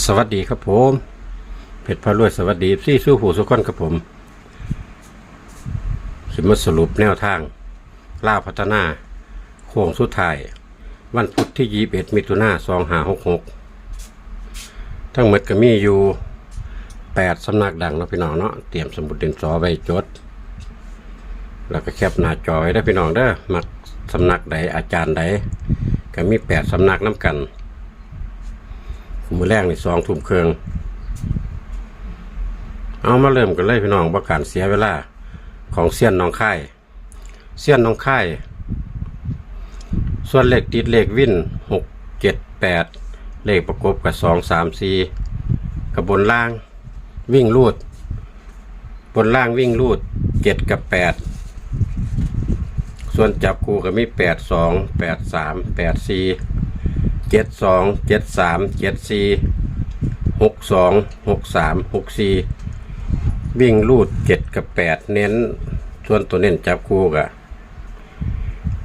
สวัสดีครับผมเพชรพารวยสวัสดีซี่สู้หูสุกคนครับผมสิมาสรุปแนวทางล่าพัฒนาโค้งสุดท้าย วันพุธที่ยีเอ็ดมิถุนาสองหาหกหกทั้งหมดก็มีอยู่แปดสำนักดังเนาะพี่น้องเนาะเตรียมสมุดเด่นสอไว้จด แล้วก็แคปหน้าจอไว้ได้พี่น้องเด้อมักสำนักใดอาจารย์ใดก็มีแปดสำนักน้ำกัน มือแรกในสองทุ่มเครื่องเอามาเริ่มกันเลยพี่น้องประการเสียเวลาของเสี้ยนน้องค่เสี้ยนน้องค่ส่วนเลขติดเลขวิ่นหกเจ็ดแปดเลขประกบกับสองสามสี่กับบนล่างวิ่งรูด บนล่างวิ่งรูดเจ็ดกับแปดส่วนจับคู่ก็มีแปดสองแปดสามแปดสี่ เจ็ดสองเจ็ดสามเจ็ดสี่หกสองหกสามหกสี่วิ่งรูดเจ็ดกับแปดเน้น ส่วนตัวเน้นจับคู่กับ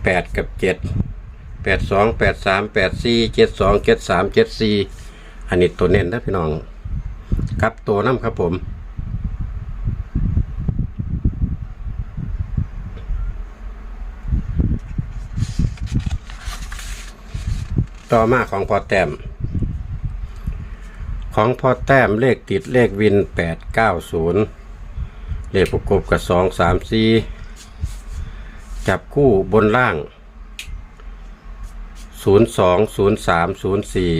แปดกับเจ็ดแปดสองแปดสามแปดสี่เจ็ดสองเจ็ดสามเจ็ดสี่อันนี้ตัวเน้นนะพี่น้องกับตัวน้ำครับผม ต่อมาของพอแต้ม ของพอแต้มเลขติดเลขวินแปดเก้าศูนย์เลขประกบกับสองสามสี่จับคู่บนล่างศูนย์สองศูนย์สามศูนย์สี่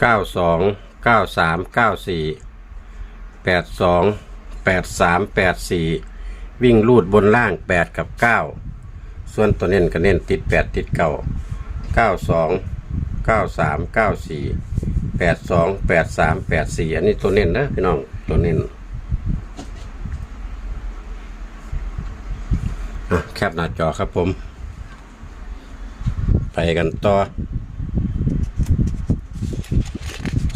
เก้าสองเก้าสามเก้าสี่แปดสองแปดสามแปดสี่วิ่งลูดบนล่างแปดกับเก้า ส่วนตัวเน้นก็เน้นติดแปดติดเก้าเก้าสองเก้าสามเก้าสี่แปดสองแปดสามแปดสี่อันนี้ตัวเน้นนะพี่น้องตัวเน้นอะแคปหน้าจอครับผม ไปกันต่อ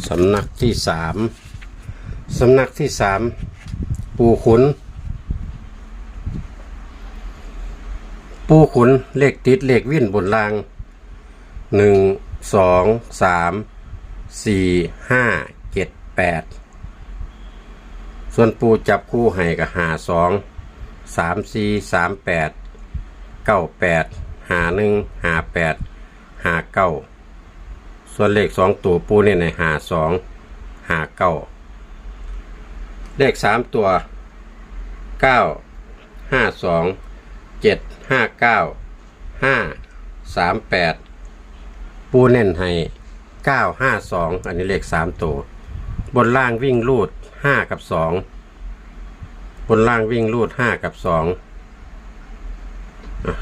สำนักที่สามสำนักที่สามปูขุน ปูขุนเลขติดเลขวิ่นบนรางหนึ่งสองสามสี่ห้าเจ็ดแปดส่วนปูจับคู่ให้กับหาสองสามสี่สามแปดเก้าแปดหาหนึ่งหาแปดหาเก้าส่วนเลขสองตัวปูเนี่ยในหาสองหาเก้าเลขสามตัวเก้าห้าสอง เจ็ดห้าเก้าห้าสามแปดปูเน่นให้เก้าห้าสองอันนี้เลขสามตัว บนล่างวิ่งลูดห้ากับสองบนล่างวิ่งลูดห้ากับสอง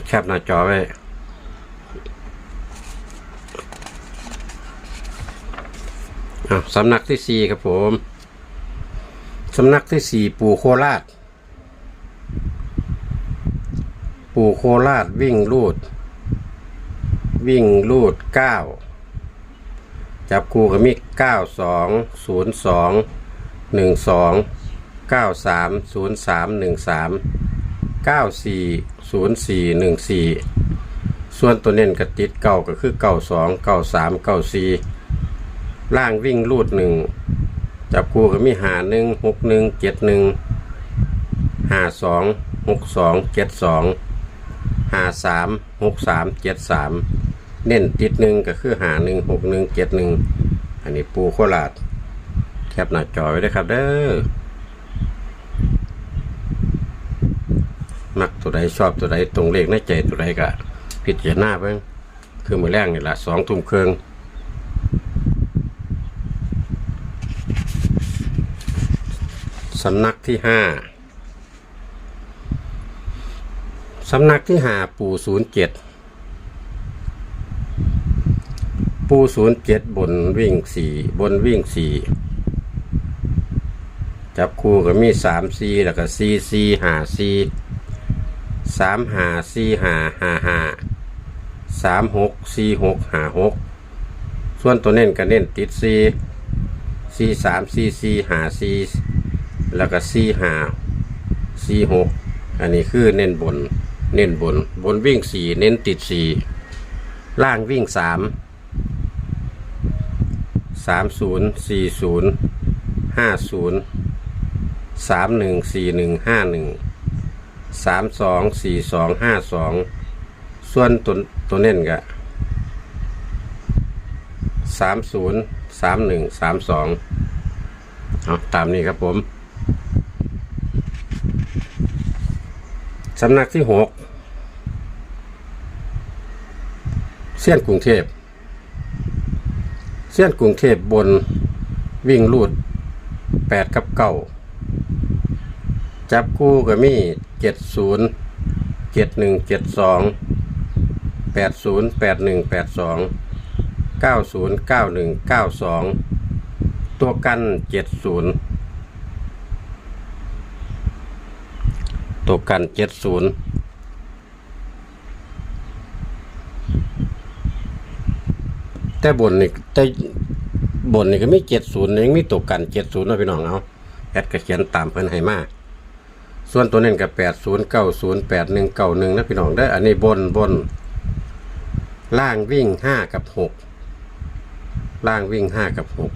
แคปหน้าจอไว้สำนักที่สี่ครับผม สำนักที่สี่ปู่โคราช ปู่โคราชวิ่งลูด วิ่งลูดเก้าจับคู่กับมิเก้าสองศูนย์สองหนึ่งสองเก้าสามศูนย์สามหนึ่งสามเก้าสี่ศูนย์สี่หนึ่งสี่ส่วนตัวเน้นกระติดเก้าก็คือเก้าสองเก้าสามเก้าสี่ล่างวิ่งลูดหนึ่งจับคู่กับมิหาหนึ่งหกหนึ่งเจ็ดหนึ่งห้าสองหกสองเจ็ดสอง หาสามหกสามเจ็ดสามเน้นติดหนึ่งก็คือหาหนึ่งหกหนึ่งเจ็ดหนึ่งอันนี้ปูโคราชแคปหน้าจอไว้ด้วยครับเด้อมักตัวใดชอบตัวใดตรงเลขในใจตัวใดก็พิจารณาเบิ่งคือมือแรกนี่แหละสองทุ่มครึ่งสำนักที่ห้า สำนักที่หาปูศูนย์เจ็ดปูศูนย์เจ็ดบนวิ่งสี่บนวิ่งสี่จับคู่ก็มีสามซีแล้วก็ซีซีหาซีสามหาซีหาหาหาสามหกซีหกหาหกส่วนตัวเน้นก็เน้นติดซีซีสามซีซีหาซีแล้วก็ซีหาซีหกอันนี้คือเน้นบน เน้นบน บนวิ่งสี่เน้นติดสี่ล่างวิ่งสามสามศูนย์สี่ศูนย์ห้าศูนย์สามหนึ่งสี่หนึ่งห้าหนึ่งสามสองสี่สองห้าสองส่วนตัวตัวเน้นก็สามศูนย์สามหนึ่งสามสองเอาตามนี้ครับผม สำนักที่หก เส้ยนกรุงเทพเส้ยนกรุงเทพบนวิ่งลูดแปดกับเก้าจับคู่ก็มีเจ็ดศูนย์เจ็ดหนึ่งเจ็ดสองแปดศูนย์แปดหนึ่งแปดสองเก้าศูนย์เก้าหนึ่งเก้าสองตัวกันเจ็ดศูนย์ตัวกันเจ็ดศูนย์ แต่บนนี่แต่บนนี่ก็มีเจ็ดศูนย์ยังมีตัวกันเจ็ดศูนย์นะพี่น้องเอาแอดก็เขียนตามเพิ่นให้มาส่วนตัวนี้ก็แปดศูนย์เก้าศูนย์แปดหนึ่งเก้าหนึ่งนะพี่น้องได้ออันนี้บนบน ล่างวิ่งห้ากับหกล่างวิ่งห้ากับหก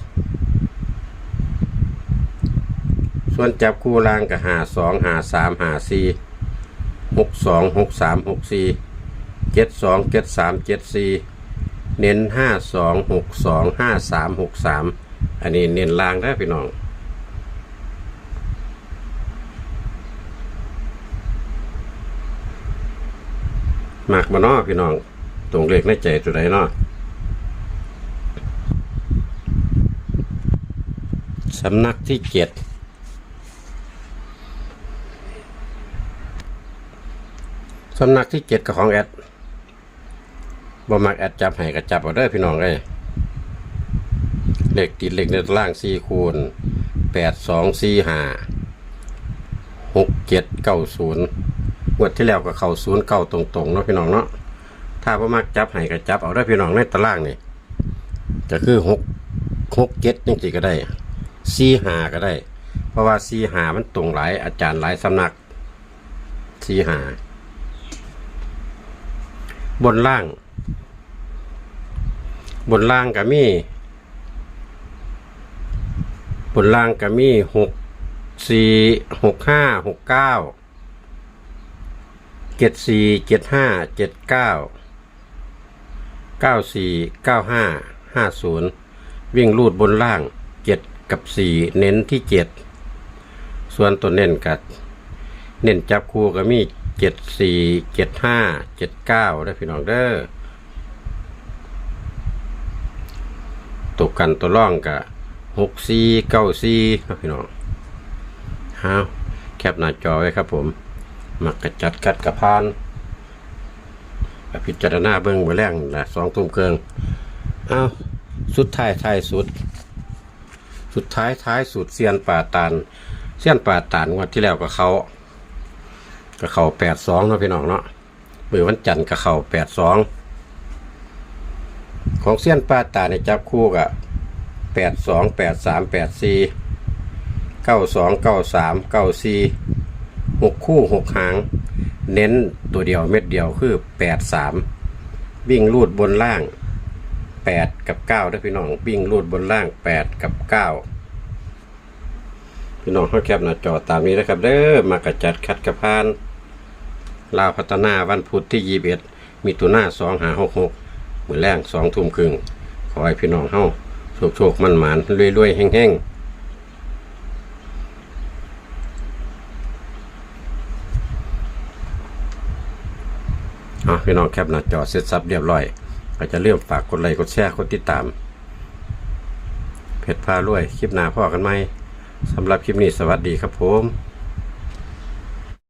ส่วนจับคู่ล่างก็หาสองหาสามหาสี่หกสองหกสามหกสี่เจ็ดสองเจ็ดสามเจ็ดสี่ เน้นห้าสองหกสองห้าสามหกสามอันนี้เน้นลางได้พี่น้องหมากบ่เนาะพี่น้อง ตรงเลขในใจตัวใดเนาะสำนักที่เจ็ดสำนักที่เจ็ดกับของแอด บ่มักแอดจับให้ก็จับเอาเด้อพี่น้องเอ้ยเลขติดเลขในตารางสี่คูณแปดสองสี่ห้าหกเจ็ดเก้าศูนย์งวดที่แล้วก็เข้าศูนย์เก้าตรงๆเนาะพี่น้องเนาะถ้าบ่มักจับให้ก็จับเอาเด้อพี่น้องในตารางนี่ก็คือหกหกเจ็ดจังซี่ก็ได้สี่ห้าก็ได้ เพราะว่าสี่ห้ามันตรงหลายอาจารย์หลายสำนักสี่ห้าบนล่าง บนล่างก็มีบนล่างก็มีหกสี่หกห้าหกเก้าเจ็ดสี่เจ็ดห้าเจ็ดเก้าเก้าสี่เก้าห้าห้าศูนย์วิ่งลูดบนล่างเจ็ดกับสี่เน้นที่เจ็ดส่วนตัวเน้นกัด เน้นจับคู่ก็มีเจ็ดสี่เจ็ดห้าเจ็ดเก้าได้พี่น้องเด้อ ตกกันตัวร่องกับหกสี่เก้าสี่ครับพี่น้องฮาแคปหน้าจอไว้ครับผมมักกระจัดกัดกระพานไปพิจารณาเบิ้งไว้แรงละสองทุ่มเครื่องเอาสุดท้ายท้ายสุด สุดท้ายท้ายสุดเซียนป่าตานเซียนป่าตานวันที่แล้วก็เขาก็เข่าแปดสองเนาะพี่น้องเนาะมือวันจันทร์ก็เข่าแปดสอง ของเสี้ยนป้าตาในจับคู่กับแปดสองแปดสามแปดสี่เก้าสองเก้าสามเก้าสี่หกคู่หกหาง เน้นตัวเดียวเม็ดเดียวคือแปดสามวิ่งลูดบนล่างแปดกับเก้าด้วยพี่น้องวิ่งลูดบนล่างแปดกับเก้าพี่น้องเขาแคปหน้าจอตามนี้นะครับเด้อมากระจัดคัดกระพานลาวพัฒนาวันพุธที่ยี่สิบเอ็ดมีตัวหน้าสองหาหกหก มือแรงสองทุ่มครึ่งขอให้พี่น้องเฮาโชคโชคมันหมานรวยรวยๆแห้งๆอ๋อพี่น้องแคปหน้าจอเสร็จสับเรียบร้อย ก็จะเริ่มฝากกดไลค์กดแชร์กดติดตาม เพจพารวย คลิปหน้าพ่อกันไหมสำหรับคลิปนี้สวัสดีครับผม